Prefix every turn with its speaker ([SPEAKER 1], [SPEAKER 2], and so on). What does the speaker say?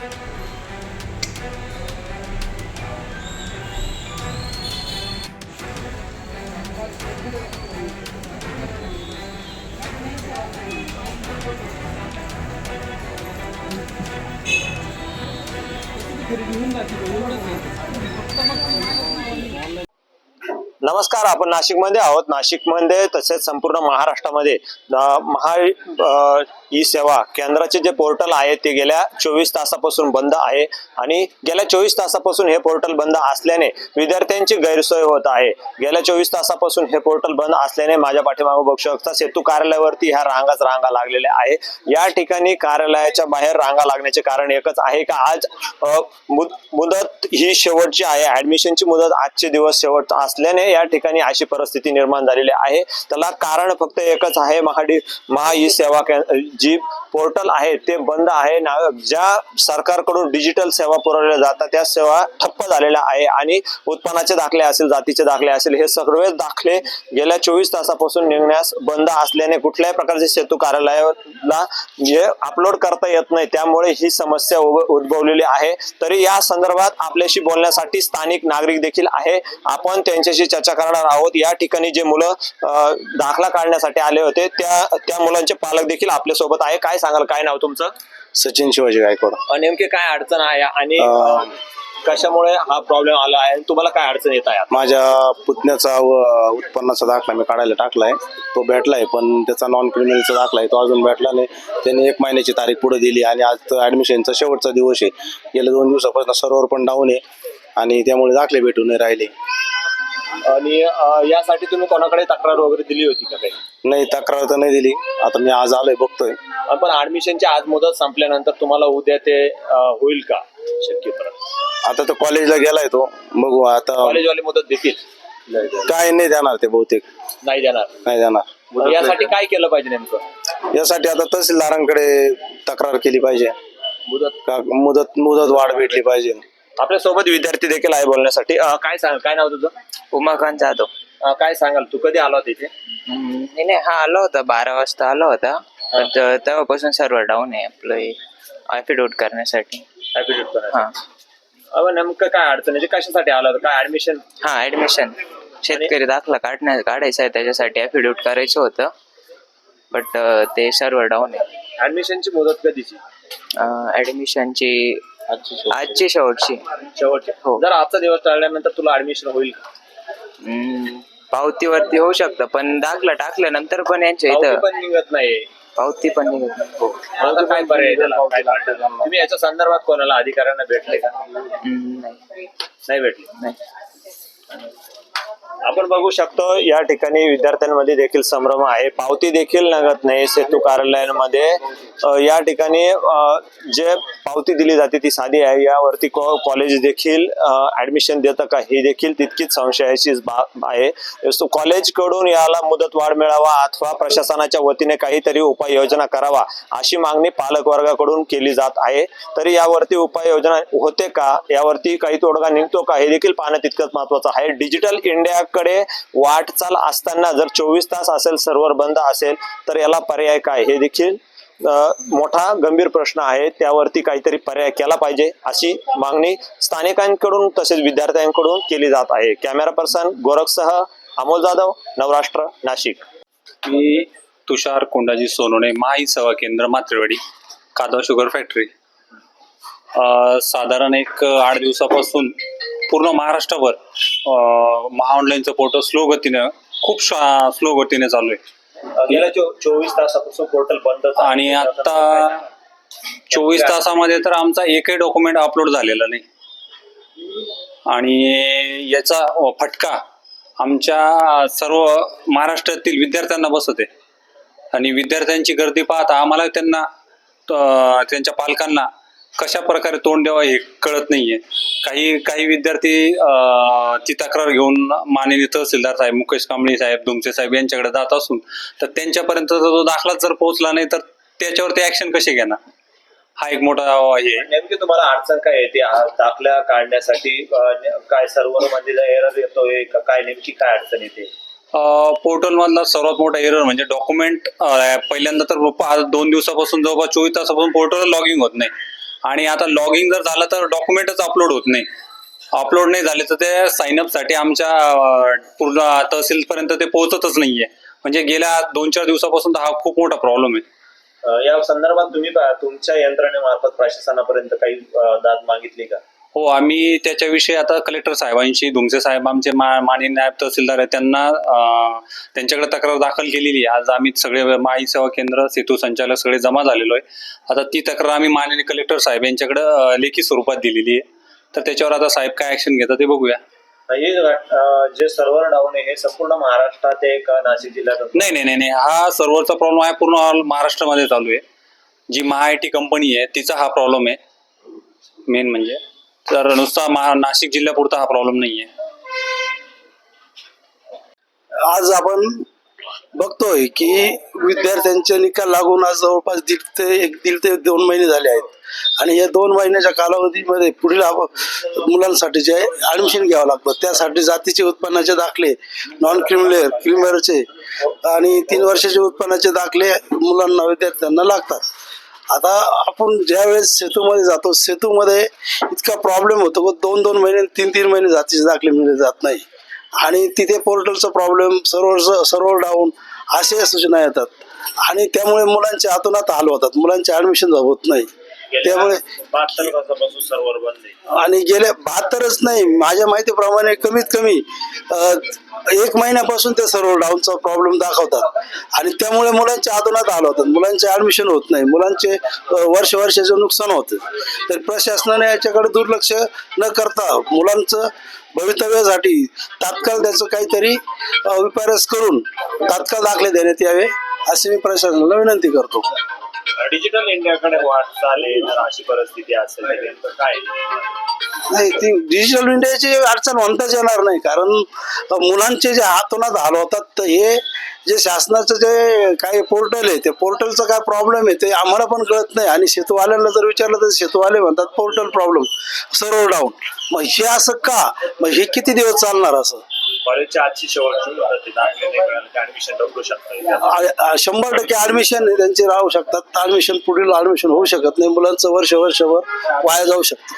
[SPEAKER 1] 그리고 혼나 지금 오늘은 नमस्कार आपण नाशिकमध्ये आहोत. नाशिकमध्ये तसेच संपूर्ण महाराष्ट्रामध्ये महा ई सेवा केंद्राचे जे पोर्टल आहे ते गेल्या चोवीस तासापासून बंद आहे आणि गेल्या चोवीस तासापासून हे पोर्टल बंद असल्याने विद्यार्थ्यांची गैरसोय होत आहे. गेल्या चोवीस तासापासून हे पोर्टल बंद असल्याने माझ्या पाठीमागे बघू शकता सेतू कार्यालयावरती ह्या रांगाच रांगा लागलेल्या आहे. या ठिकाणी कार्यालयाच्या बाहेर रांगा लागण्याचे कारण एकच आहे का? आज मुद- मुदत ही शेवटची आहे. ऍडमिशनची मुदत आजचे दिवस शेवट असल्याने या ठिकाणी अशी परिस्थिती निर्माण झालेली आहे. त्याला कारण फक्त एकच आहे महाडी महा ई सेवा जी पोर्टल आहे ते बंद आहे. ना ज्या सरकारकडून डिजिटल सेवा पुरवल्या जातात त्या सेवा ठप्प झालेल्या आहे आणि उत्पन्नाचे दाखले असेल जातीचे दाखले असेल हे सर्व दाखले गेल्या चोवीस तासापासून निघण्यास बंद असल्याने कुठल्याही प्रकारचे सेतू कार्यालयाला जे अपलोड करता येत नाही. त्यामुळे ही समस्या उभ- उद्भवलेली आहे. तरी या संदर्भात आपल्याशी बोलण्यासाठी स्थानिक नागरिक देखील आहे. आपण त्यांच्याशी चर्चा करणार आहोत. या ठिकाणी जे मुलं दाखला काढण्यासाठी आले होते त्या त्या मुलांचे पालक देखील आपल्यासोबत आहे. काय सांगाल? काय नाव तुमचं?
[SPEAKER 2] सचिन शिवाजी गायकवाड.
[SPEAKER 1] नेमकी काय अडचण आहे आणि कशामुळे हा प्रॉब्लेम आला आहे तुम्हाला काय अडचण येत आहे?
[SPEAKER 2] माझ्या पुतण्याचा उत्पन्नाचा दाखला मी काढायला टाकलाय. तो भेटलाय पण त्याचा नॉन क्रिमिनलचा दाखला आहे तो अजून भेटला नाही. त्याने एक महिन्याची तारीख पुढे दिली आणि आज ऍडमिशनचा शेवटचा दिवस आहे. गेल्या दोन दिवसापासून सर्व्हर पण डाऊन आहे आणि त्यामुळे दाखले भेटून नाही राहिले.
[SPEAKER 1] आणि अ, यासाठी तुम्ही कोणाकडे तक्रार वगैरे दिली होती का काही?
[SPEAKER 2] नाही तक्रार तर नाही दिली. आता मी आज आलोय बघतोय.
[SPEAKER 1] अ, पण ऍडमिशनची आज मुदत संपल्यानंतर तुम्हाला उद्या ते अ, होईल का? शक्य परत
[SPEAKER 2] आता तो कॉलेजला गेलाय तो. बघू आता
[SPEAKER 1] कॉलेजवाले मुदत देतील.
[SPEAKER 2] काय नाही देणार ते बहुतेक.
[SPEAKER 1] नाही देणार.
[SPEAKER 2] नाही देणार.
[SPEAKER 1] मग यासाठी काय केलं पाहिजे नेमकं?
[SPEAKER 2] यासाठी आता तहसीलदारांकडे तक्रार केली पाहिजे.
[SPEAKER 1] मुदत
[SPEAKER 2] का मुदत मुदत वाढ भेटली पाहिजे.
[SPEAKER 1] आपल्यासोबत विद्यार्थी देखील आहे बोलण्यासाठी. अ, काय सांग काय नाव तुझं?
[SPEAKER 3] उमाकांत जाधव.
[SPEAKER 1] अ, काय सांगाल तू कधी आला होता इथे?
[SPEAKER 3] हम्म, नाही नाही, हा आला होता बारा वाजता आला होता. पण त- तेव्हापासून सर्व्हर डाऊन आहे आपलं ॲफिडेविट करण्यासाठी.
[SPEAKER 1] ऍफिडेविट
[SPEAKER 3] हा.
[SPEAKER 1] अहो, नेमकं काय अडचण आहे? कशासाठी आला होता? काय ऍडमिशन
[SPEAKER 3] हा ऍडमिशन शेतकरी दाखला काढण्या काढायचा आहे त्याच्यासाठी ॲफिडेविट करायचं होतं. बट ते सर्व्हर डाऊन आहे.
[SPEAKER 1] ऍडमिशनची मुदत कधीची?
[SPEAKER 3] ऍडमिशनची आजची शेवटची
[SPEAKER 1] शेवटची
[SPEAKER 3] हो.
[SPEAKER 1] जर आजचा दिवस टळल्यानंतर तुला ऍडमिशन होईल का
[SPEAKER 3] हम्म, पावतीवरती होऊ शकतं पण दाखला टाकल्यानंतर पण यांच्या
[SPEAKER 1] पावती
[SPEAKER 3] इथं
[SPEAKER 1] पण निघत नाही
[SPEAKER 3] पावती पण निघत नाही. हो.
[SPEAKER 1] आता काय पर्याय त्याला? काय करणार? तुम्ही याच्या संदर्भात कोणाला अधिकाऱ्यांना भेटले का
[SPEAKER 3] हम्म, नाही
[SPEAKER 1] नाही भेटले
[SPEAKER 3] नाही
[SPEAKER 1] आपण बघू शकतो या ठिकाणी विद्यार्थ्यांमध्ये देखील संभ्रम आहे. पावती देखील लागत नाही सेतू कार्यालयांमध्ये. या ठिकाणी जे पावती दिली जाते ती साधी आहे. यावरती कॉ कॉलेज देखील ऍडमिशन देतं का ही देखील तितकीच संशयाची बाब आहे. कॉलेजकडून याला मुदत वाढ मिळावा अथवा प्रशासनाच्या वतीने काहीतरी उपाययोजना करावा अशी मागणी पालक वर्गाकडून केली जात आहे. तरी यावरती उपाययोजना होते का? यावरती काही तोडगा निघतो का? हे देखील पाहणं तितकंच महत्वाचं आहे. डिजिटल इंडिया इंडियाकडे वाटचाल असताना जर चोवीस तास असेल सर्व्हर बंद असेल तर याला पर्याय काय? हे देखील मोठा गंभीर प्रश्न आहे. त्यावरती काहीतरी पर्याय केला पाहिजे अशी मागणी स्थानिकांकडून तसेच विद्यार्थ्यांकडून केली जात आहे. कॅमेरा पर्सन गोरखसह अमोल जाधव नवराष्ट्र नाशिक.
[SPEAKER 4] मी तुषार कोंडाजी सोनोने माई सेवा केंद्र मात्रेवाडी कादवा शुगर फॅक्टरी. साधारण एक आठ दिवसापासून पूर्ण महाराष्ट्रभर महा ऑनलाईनचं पोर्टल स्लो गतीनं खूप स्लो गतीने चालू आहे.
[SPEAKER 1] गेल्या चोवीस तासापासून पोर्टल बंद
[SPEAKER 4] आणि आता चोवीस तासामध्ये तर आमचा एकही डॉक्युमेंट अपलोड झालेला नाही. आणि याचा फटका आमच्या सर्व महाराष्ट्रातील विद्यार्थ्यांना बसत आहे आणि विद्यार्थ्यांची गर्दी पाहता आम्हाला त्यांना त्यांच्या पालकांना कशा प्रकारे तोंड द्यावं हे कळत नाहीये. काही काही विद्यार्थी ती तक्रार घेऊन माननीय तहसीलदार साहेब मुकेश कांबळे साहेब दुमचे साहेब यांच्याकडे जात असून तर त्यांच्यापर्यंत तो दाखलाच जर पोहोचला नाही तर त्याच्यावरती ऍक्शन कशी घेणार? हा एक मोठा हे. आहे.
[SPEAKER 1] नेमकी तुम्हाला अडचण काय येते दाखल्या काढण्यासाठी काय सर्व्हरमध्ये एरर येतोय का? काय नेमकी काय अडचण येते?
[SPEAKER 4] पोर्टल मधला सर्वात मोठा एरर म्हणजे डॉक्युमेंट पहिल्यांदा तर दोन दिवसापासून जवळपास चोवीस तासापासून पोर्टल लॉगिंग होत नाही. आणि आता लॉगिंग जर झालं तर डॉक्युमेंटच अपलोड होत नाही. अपलोड नाही झाले तर ते साईनअपसाठी आमच्या पूर्ण तहसीलपर्यंत ते पोहोचतच नाहीये. म्हणजे गेल्या दोन चार दिवसापासून तर हा खूप मोठा प्रॉब्लेम आहे.
[SPEAKER 1] या संदर्भात तुम्ही तुमच्या यंत्रणेमार्फत प्रशासनापर्यंत काही दाद मागितली का?
[SPEAKER 4] हो आम्ही त्याच्याविषयी आता कलेक्टर साहेबांशी धुमसे साहेब आमचे मा माननीय नायब तहसीलदार आहेत त्यांना त्यांच्याकडे तक्रार दाखल केलेली आहे. आज आम्ही सगळे माई सेवा केंद्र सेतू संचालक सगळे जमा झालेलो आहे. आता ती तक्रार आम्ही माननीय कलेक्टर साहेब यांच्याकडे लेखी स्वरूपात दिलेली आहे. तर त्याच्यावर आता साहेब काय ऍक्शन घेतात ते बघूया.
[SPEAKER 1] हे जे सर्व्हर डाऊन आहे हे संपूर्ण महाराष्ट्रात आहे का नाशिक जिल्ह्यात?
[SPEAKER 4] नाही नाही नाही नाही. हा सर्व्हरचा प्रॉब्लेम आहे पूर्ण ऑल महाराष्ट्रामध्ये चालू आहे. जी महा आय टी कंपनी आहे तिचा हा प्रॉब्लेम आहे. मेन म्हणजे. तर नुसता नाशिक जिल्ह्यापुरता हा प्रॉब्लेम नाही आहे
[SPEAKER 5] आज आपण बघतोय की विद्यार्थ्यांचे निकाल लागून आज जवळपास दीड ते एक दीड ते दोन महिने झाले आहेत. आणि या दोन महिन्याच्या कालावधीमध्ये पुढील मुलांसाठी जे ऍडमिशन घ्यावं लागतं. त्यासाठी जातीचे उत्पन्नाचे दाखले नॉन क्रिमिलेअर क्रिमिलेअरचे आणि तीन वर्षाचे उत्पन्नाचे दाखले मुलांना विद्यार्थ्यांना लागतात. आता आपण ज्या वेळेस सेतूमध्ये जातो सेतूमध्ये इतका प्रॉब्लेम होतो की दोन दोन महिने तीन तीन महिने जातीचे दाखले मिळले जात नाही. आणि तिथे पोर्टलचा प्रॉब्लेम सर्व्हर सर्व्हर डाऊन असे सूचना येतात. आणि त्यामुळे मुलांचे हातोनात हाल होतात. मुलांचे ऍडमिशन होत नाही. त्यामुळे आणि गेल्या बहात्तरच नाही. माझ्या माहितीप्रमाणे कमीत कमी एक महिन्यापासून ते सर्व डाऊनचा प्रॉब्लेम दाखवतात. आणि त्यामुळे मुलांच्या आदोनात आलं होतं. मुलांचे ऍडमिशन होत नाही. मुलांचे वर्ष वर्षाचं नुकसान होतं. तर प्रशासनाने याच्याकडे दुर्लक्ष न करता मुलांचं भवितव्यासाठी तात्काळ त्याचं काहीतरी विपारस करून तात्काळ दाखले देण्यात यावे अशी मी प्रशासनाला विनंती करतो.
[SPEAKER 1] डिजिटल इंडियाकडे वाटचाल आहे जर अशी परिस्थिती असेल तर नेमकं काय?
[SPEAKER 5] नाही ती डिजिटल इंडियाची अडचण म्हणताच येणार नाही कारण मुलांचे जे हातोनात हाल होतात तर हे जे शासनाचं जे काही पोर्टल आहे ते पोर्टलचं काय प्रॉब्लेम आहे ते आम्हाला पण कळत नाही. आणि सेतूवाल्यांना जर विचारलं तर सेतूवाले म्हणतात पोर्टल प्रॉब्लेम सर्व डाऊन मग हे असं का? मग हे किती दिवस चालणार असं?
[SPEAKER 1] कॉलेजची आजची शेवटची मुदत आहे. ऍडमिशन
[SPEAKER 5] शंभर टक्के ऍडमिशन त्यांचे राहू शकतात. ऍडमिशन पुढील ऍडमिशन होऊ शकत नाही. मुलांचं वर्ष वर्षभर वाया जाऊ शकतं.